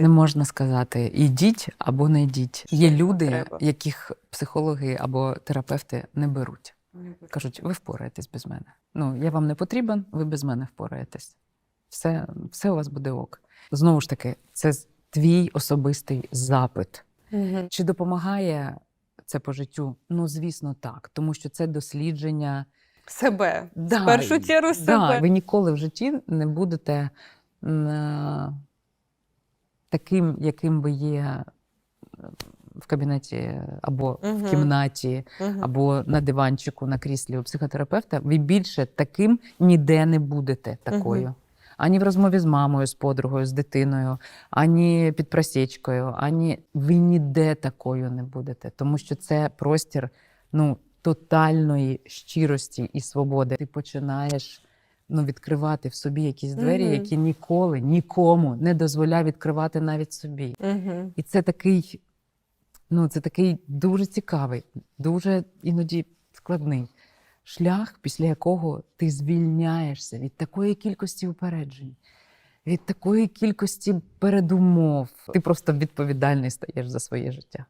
Не можна сказати ідіть або не йдіть. Є люди, треба. яких психологи або терапевти не беруть. Кажуть, ви впораєтесь без мене. Ну, я вам не потрібен, ви без мене впораєтесь. Все, все у вас буде ок. Знову ж таки, це твій особистий запит. Мгм. Чи допомагає це по життю? Ну, звісно, так, тому що це дослідження. Себе. Да, В першу чергу Да, себе. ви ніколи в житті не будете е, таким, яким ви є е, в кабінеті або Мгм. в кімнаті, Мгм. або на диванчику, на кріслі у психотерапевта. Ви більше таким ніде не будете такою. Мгм. Ані в розмові з мамою, з подругою, з дитиною, ані під просічкою, ані ви ніде такою не будете, тому що це простір ну, тотальної щирості і свободи. Ти починаєш ну, відкривати в собі якісь двері, Мгм. які ніколи нікому не дозволяв відкривати навіть собі. Мгм. І це такий, ну, це такий дуже цікавий, дуже іноді складний шлях, після якого ти звільняєшся від такої кількості упереджень, від такої кількості передумов. Ти просто відповідальний стаєш за своє життя.